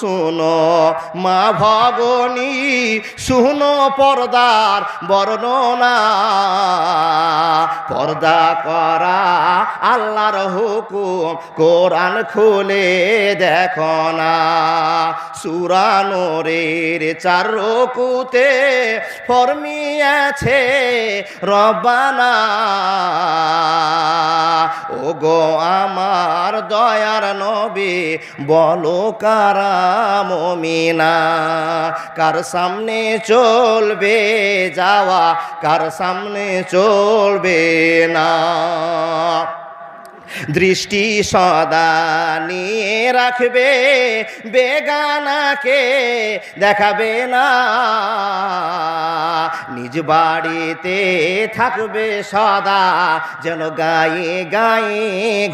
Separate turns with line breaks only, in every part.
শুনো, মা ভগনী, শুনো পর্দার বর্ণনা। পর্দা করা আল্লাহর হুকুম, কোরআন খুলে দেখো না। সুরানোরের চার রকুতে ফরমিয়াছে রবানা ও গো আমার দয়ার নবী, বলো কারা মমিনা। কার সামনে চলবে যাওয়া কার সামনে চলবে না। দৃষ্টি সদা নিয়ে রাখবে, বেগানাকে দেখাবে না। নিজ বাড়িতে থাকবে সদা, যেন গায়ে গায়ে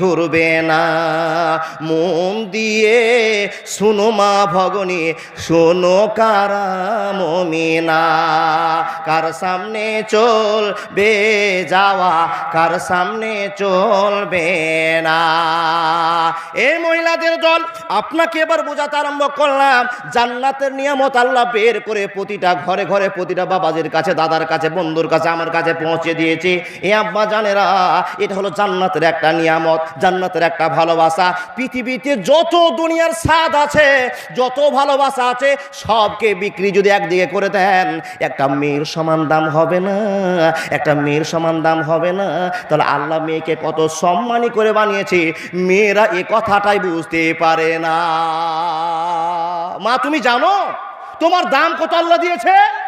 ঘুরবে না। মন দিয়ে শুনো মা ভগনী, শোনো কারা মমিনা। কার সামনে চলবে যাওয়া, কার সামনে চলবে না। এই মহিলাদের দল, আপনাকে এবার বোঝাতে আরম্ভ করলাম, জান্নাতের নিয়ামত আল্লাহ বের করে প্রতিটা ঘরে ঘরে, প্রতিটা বাবাজির কাছে, দাদার কাছে, বন্ধুর কাছে, আমার কাছে পৌঁছে দিয়েছে। এ আব্বা জানেরা, এটা হলো জান্নাতের একটা নিয়ামত, জান্নাতের একটা ভালোবাসা। পৃথিবীতে যত দুনিয়ার স্বাদ আছে, যত ভালোবাসা আছে, সবকে বিক্রি যদি একদিকে করে দেন, একটা মেয়ের সমান দাম হবে না, একটা মেয়ের সমান দাম হবে না। তাহলে আল্লাহ মেয়েকে কত সম্মানী করে বানিয়েছে। মেয়েরা এ কথাটাই বুঝতে পারে না। মা, তুমি জানো? তোমার দাম কত আল্লাহ দিয়েছে?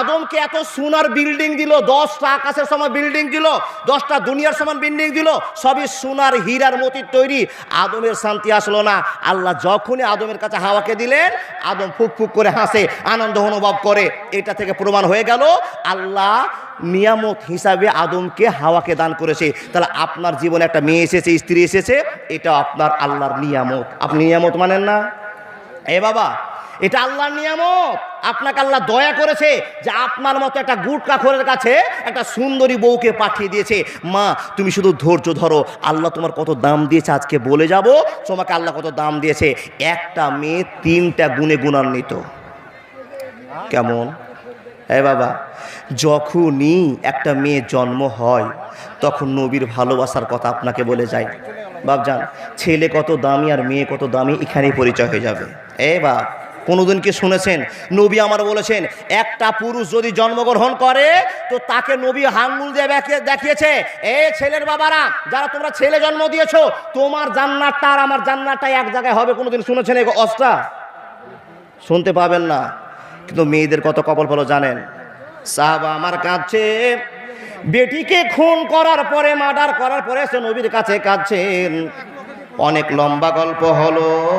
আদমকে এত সোনার বিল্ডিং দিল, দশটা আকাশের সমান বিল্ডিং দিল, দশটা দুনিয়ার সমান বিল্ডিং দিল, সবই সোনার হীরার মতির তৈরি। আদমের শান্তি আসলো না। আল্লাহ যখনই আদমের কাছে হাওয়াকে দিলেন, আদম ফুক ফুক করে হাসে, আনন্দ অনুভব করে। এটা থেকে প্রমাণ হয়ে গেল, আল্লাহ নিয়ামত হিসাবে আদমকে হাওয়াকে দান করেছে। তাহলে আপনার জীবনে একটা মেয়ে এসেছে, স্ত্রী এসেছে এটা আপনার আল্লাহর নিয়ামত। আপনি নিয়ামত মানেন না? এ বাবা এটা আল্লাহর নিয়ামত। আপনাকে আল্লাহ দয়া করেছে যে আপনার মতো একটা গুটকা খোরের কাছে একটা সুন্দরী বউকে পাঠিয়ে দিয়েছে। মা, তুমি শুধু ধৈর্য ধরো। আল্লাহ তোমার কত দাম দিয়েছে আজকে বলে যাব। তোমাকে আল্লাহ কত দাম দিয়েছে। একটা মেয়ে তিনটা গুণে গুণান্বিত। কেমন? হ্যাঁ বাবা, যখনই একটা মেয়ে জন্ম হয়, তখন নবীর ভালোবাসার কথা আপনাকে বলে যায়। বাপজান, ছেলে কত দামি আর মেয়ে কত দামি, এখানেই পরিচয় হয়ে যাবে। এ বাপ কোনোদিন কি শুনেছেন? নবী আমার বলেছেন, একটা পুরুষ যদি জন্মগ্রহণ করে, তো তাকে নবী হাঙ্গুল দিয়ে দেখিয়ে- দেখিয়েছে, এ ছেলের বাবারা, যারা তোমরা ছেলে জন্ম দিয়েছ, তোমার জান্নাতটা আর আমার জান্নাতটা এক জায়গায় হবে। কোনোদিন শুনেছেন এই অস্তা শুনতে পাবেন না। কিন্তু মেয়েদের কত কপাল ফলো জানেন? সাহাবা আমার কাঁদছে। বেটিকে খুন করার পরে, মার্ডার করার পরে সে নবীর কাছে কাঁদছেন। অনেক লম্বা গল্প হলো।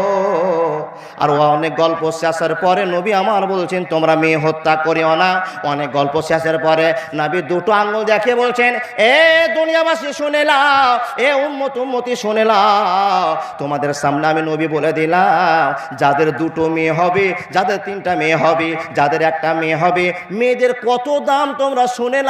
আর অনেক গল্প শেষের পরে নবী আমার বলছেন, তোমরা মেয়ে হত্যা করিও না। অনেক গল্প শেষের পরে নবী দুটো আঙ্গুল দেখে বলছেন, এ দুনিয়াবাসী শুনে লাও এ উম্মত উম্মতি শুনে লাও তোমাদের সামনে আমি নবী বলে দিলাম, যাদের দুটো মেয়ে হবে, যাদের তিনটা মেয়ে হবে, যাদের একটা মেয়ে হবে, মেয়েদের কত দাম তোমরা শুনে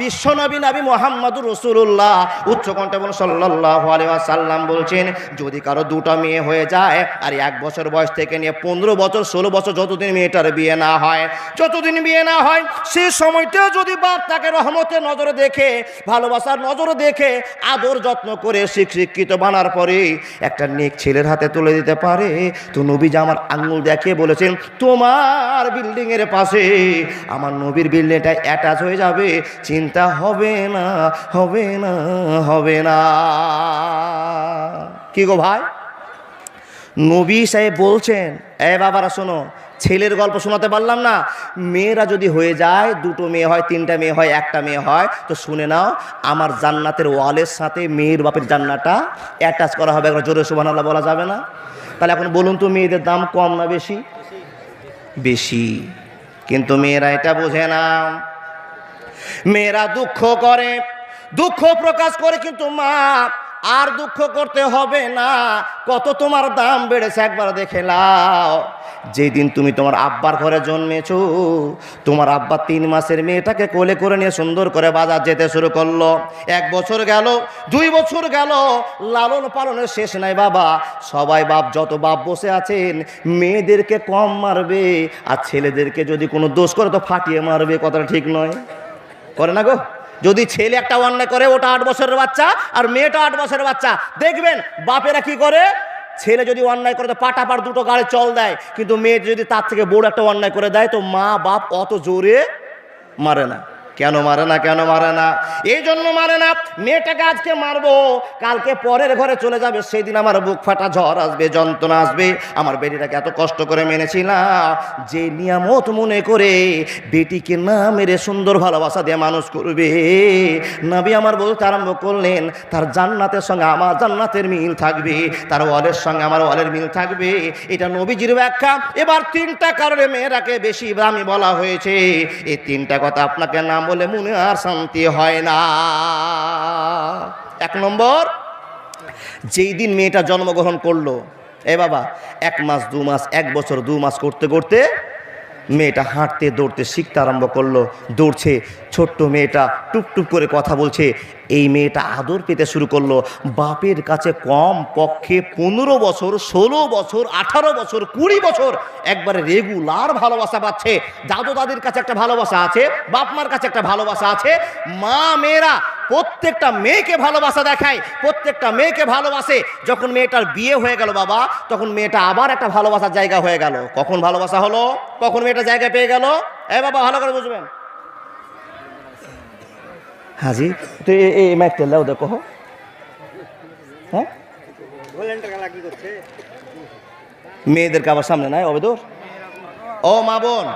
বিশ্ব নবী নবী মোহাম্মদুর রসুল্লাহ উচ্চকণ্ঠে বল সাল্লাহ আলিয়া সাল্লাম বলছেন, যদি কারও দুটো মেয়ে হয়ে যায় আর এক বছর বয়স থেকে নিয়ে পনেরো বছর, ষোলো বছর যতদিন মেয়েটার বিয়ে না হয়, যতদিন বিয়ে না হয় সেই সময়টা যদি বাপ তাকে রহমতের নজরে দেখে, ভালোবাসার নজরে দেখে, আদর যত্ন করে শিক- শিক্ষিত বানার পরে একটা নেক ছেলের হাতে তুলে দিতে পারে। তো নবী যে আমার আঙ্গুল দেখিয়ে বলেছেন, তোমার বিল্ডিং এর পাশে আমার নবীর বিল্ডিংটা অ্যাটাচ হয়ে যাবে। চিন্তা হবে না হবে না হবে না। কি গো ভাই? নবী সাহেব বলছেন, এ বাবারা, শোনো, ছেলের গল্প শোনাতে পারলাম না। মেয়েরা যদি হয়ে যায়, দুটো মেয়ে হয়, তিনটা মেয়ে হয়, একটা মেয়ে হয়, তো শুনে নাও, আমার জান্নাতের ওয়ালের সাথে মেয়ের বাপের জান্নাটা অ্যাটাচ করা হবে। একবার জোরে আল্লাহ বলা যাবে না? তাহলে এখন বলুন তো, মেয়েদের দাম কম না বেশি? বেশি। কিন্তু মেয়েরা এটা বোঝে না। মেয়েরা দুঃখ করে, দুঃখ প্রকাশ করে কিন্তু মা আর দুঃখ করতে হবে না। কত তোমার দাম বেড়েছে একবার দেখে লাও যেদিন তুমি তোমার আব্বার ঘরে জন্মেছো, তোমার আব্বা তিন মাসের মেয়েটাকে কোলে করে নিয়ে সুন্দর করে বাজার যেতে শুরু করল। এক বছর গেল, দুই বছর গেল, লালন পালনের শেষ নাই বাবা। সবাই বাপ, যত বাপ বসে আছেন, মেয়েদেরকে কম মারবে, আর ছেলেদেরকে যদি কোনো দোষ করে, তো ফাটিয়ে মারবে, কথাটা ঠিক নয়। করে না গো? যদি ছেলে একটা অন্যায় করে, ওটা আট বছরের বাচ্চা আর মেয়েটা আট বছরের বাচ্চা। দেখবেন, বাপেরা কি করে? ছেলে যদি অন্যায় করে, তো পাটাপাট দুটো গাড়ি চল দেয়। কিন্তু মেয়ে যদি তার থেকে বড় একটা অন্যায় করে দেয়, তো মা বাপ অত জোরে মারে না। কেন মারে না, কেন মারে না? এই জন্য মারে না মেয়েটাকে আজকে মারবো। কালকে পরের ঘরে চলে যাবে সেদিন আমার বুক ফাটা ঝড় আসবে, যন্ত্রণা আসবে। আমার বেটিটাকে এত কষ্ট করে মেনেছিলাম যে নিয়ামত মনে করে বেটিকে না মেরে সুন্দর ভালোবাসা দিয়ে মানুষ করবে। নবী আমার বলতে আরম্ভ করলেন, তার জান্নাতের সঙ্গে আমার জান্নাতের মিল থাকবে, তার ওয়ালের সঙ্গে আমার ওয়ালের মিল থাকবে। এটা নবীজির ব্যাখ্যা। এবার তিনটা কারণে মেয়েরাকে বেশি দামি বলা হয়েছে। এই তিনটা কথা আপনাকে না বলে মনে আর শান্তি হয় না। এক নম্বর, যেই দিন মেয়েটা জন্মগ্রহণ করল, এ বাবা, এক মাস, দু মাস, এক বছর, দু মাস করতে করতে মেয়েটা হাঁটতে, দৌড়তে শিখতে আরম্ভ করল, দৌড়ছে, ছোট্ট মেয়েটা টুপটুপ করে কথা বলছে। এই মেয়েটা আদর পেতে শুরু করল। বাপের কাছে কম পক্ষে পনেরো বছর, ষোলো বছর, আঠারো বছর, কুড়ি বছর একবারে রেগুলার ভালোবাসা পাচ্ছে। দাদু দাদির কাছে একটা ভালোবাসা আছে, বাপ মার কাছে একটা ভালোবাসা আছে। মা, মেয়েরা প্রত্যেকটা মেয়েকে ভালোবাসা দেখায়, প্রত্যেকটা মেয়েকে ভালোবাসে। যখন মেয়েটার বিয়ে হয়ে গেল বাবা, তখন মেয়েটা আবার একটা ভালোবাসার জায়গা হয়ে গেল। কখন ভালোবাসা হলো? কখন মেয়েটা জায়গা পেয়ে গেল? এ বাবা, ভালো করে বুঝবেন। হাজি, তো এই মাইকটা লাও দেখো। হ্যাঁ? মেয়েদেরকে আবার সামনে নাই, অবেদর? ও মা বোন,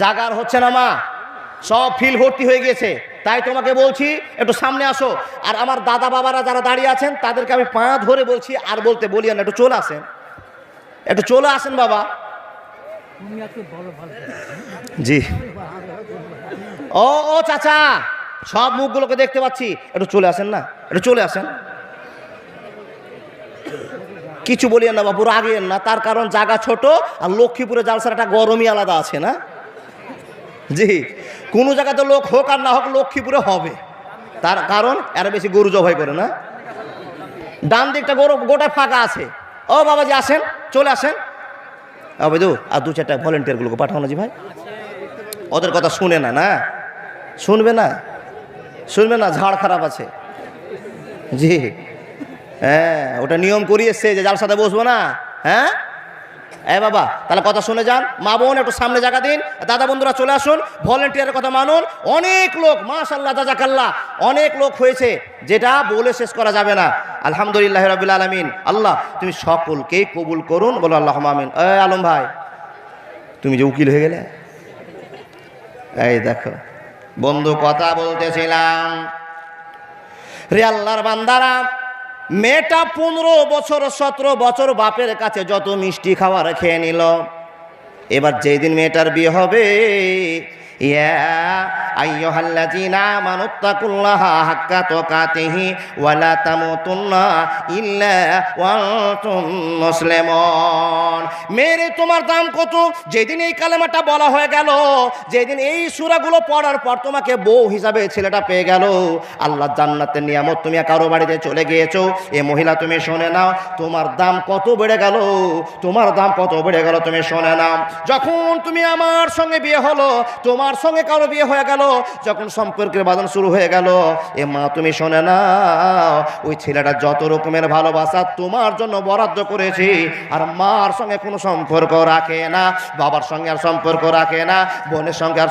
জাগার হচ্ছে না মা। সব ফিল ভর্তি হয়ে গেছে তাই তোমাকে বলছি, একটু সামনে আসো। আর আমার দাদা বাবারা যারা দাঁড়িয়ে আছেন, তাদেরকে আমি পা ধরে বলছি, আর বলতে বলি না, একটু চলে আসেন। একটু চলে আসেন বাবা। জি। ও ও চাচা, সব মুখগুলোকে দেখতে পাচ্ছি। একটু চলে আসেন না? একটু চলে আসেন। কিছু বলিয়েন না বাবু রাগিয়েন না। তার কারণ জায়গা ছোট, আর লক্ষ্মীপুরে জালসার একটা গরমই আলাদা আছে না? জি, কোনো জায়গাতে লোক হোক আর না হোক লক্ষ্মীপুরে হবে। তার কারণ এর বেশি গরু জবাই করে না। ডান দিকটা গরু গোটা ফাঁকা আছে। ও বাবাজি, আসেন, চলে আসেন। আবেদু আর দু চারটা ভলেন্টিয়ারগুলোকে পাঠাও না জি ভাই। ওদের কথা শুনে না না? শুনবে না? শুনবে না? ঝাড় খারাপ আছে। জি হ্যাঁ ওটা নিয়ম করিয়েছে যে যার সাথে বসবো না হ্যাঁ? এ বাবা, তাহলে কথা শুনে যান। মা বোন, একটু সামনে জায়গা দিন। দাদা বন্ধুরা চলে আসুন। ভলেন্টিয়ারের কথা মানুন। অনেক লোক মাশাল্লাহ জাজাকাল্লাহ, অনেক লোক হয়েছে যেটা বলে শেষ করা যাবে না। আলহামদুলিল্লাহ রবিল আলমিন। আল্লাহ, তুমি সকলকেই কবুল করুন বলো আল্লাহ আমিন। এ আলম ভাই, তুমি যে উকিল হয়ে গেলে? এই দেখো, বন্ধু কথা বলতেছিলাম। রে আল্লাহর বান্দারা মেয়েটা পনেরো বছর, সতেরো বছর বাপের কাছে যত মিষ্টি খাবার খেয়ে নিল। এবার যেদিন মেয়েটার বিয়ে হবে ইয়া আইয়ুহাল্লাযীনা আমানুত্তাকুল্লাহা হাক্কা তুকাতিহি ওয়া লা তামুতুন্না ইল্লা ওয়া আনতুম মুসলিমুন। মেরে তোমার দাম কত? যেদিন এই কালেমাটা বলা হয়ে গেল, যেদিন এই সূরাগুলো পড়ার পর তোমাকে বউ হিসাবে ছেলেটা পেয়ে গেল। আল্লাহ জান্নাতের নিয়ামত তুমি কারও বাড়িতে চলে গিয়েছো। এ মহিলা তুমি শুনে নাও, তোমার দাম কত বেড়ে গেল? তোমার দাম কত বেড়ে গেল তুমি শুনে নাও। যখন তুমি আমার সঙ্গে বিয়ে হলো, তোমার সঙ্গে কারও বিয়ে হয়ে গেল, যখন সম্পর্কের বাদন শুরু হয়ে গেল, এ মা তুমি শোনে না, ওই ছেলেটা যত রকমের ভালোবাসা তোমার জন্য বরাদ্দ করেছি, আর মার সঙ্গে কোনো সম্পর্ক রাখে না, বাবার সঙ্গে আর সম্পর্ক রাখে না, বোনের সঙ্গে আর